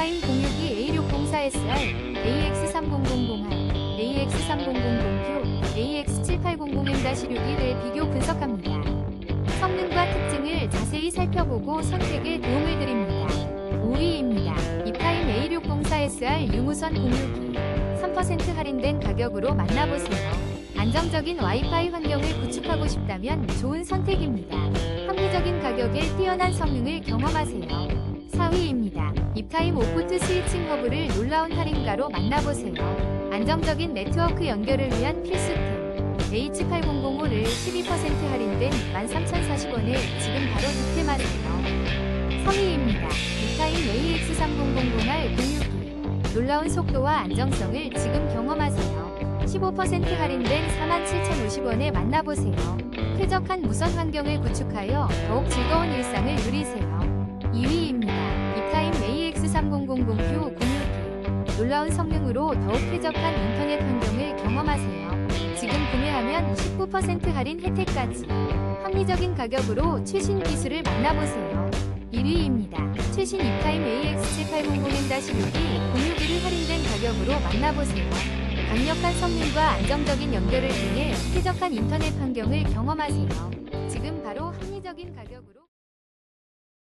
이파인 062 A604SR, AX300001, AX3000Q, AX7800M-6을 비교 분석합니다. 성능과 특징을 자세히 살펴보고 선택에 도움을 드립니다. 5위입니다. 이파인 A604SR 유무선 062 3% 할인된 가격으로 만나보세요. 안정적인 와이파이 환경을 구축하고 싶다면 좋은 선택입니다. 합리적인 가격에 뛰어난 성능을 경험하세요. 4위입니다. 입타임 오포트 스위칭 허브를 놀라운 할인가로 만나보세요. 안정적인 네트워크 연결을 위한 필수템 H8005를 12% 할인된 13,040원에 지금 바로 득템하세요. 3위입니다. 입타임 AX3000R 062 놀라운 속도와 안정성을 지금 경험하세요. 15% 할인된 47,050원에 만나보세요. 쾌적한 무선 환경을 구축하여 더욱 즐거운 일상을 누리세요. 2위입니다. 이타임 AX3000Q 062 놀라운 성능으로 더욱 쾌적한 인터넷 환경을 경험하세요. 지금 구매하면 19% 할인 혜택까지 합리적인 가격으로 최신 기술을 만나보세요. 1위입니다. 최신 이타임 AX7800M-6이 061을 할인된 가격으로 만나보세요. 강력한 성능과 안정적인 연결을 통해 쾌적한 인터넷 환경을 경험하세요. 지금 바로 합리적인 가격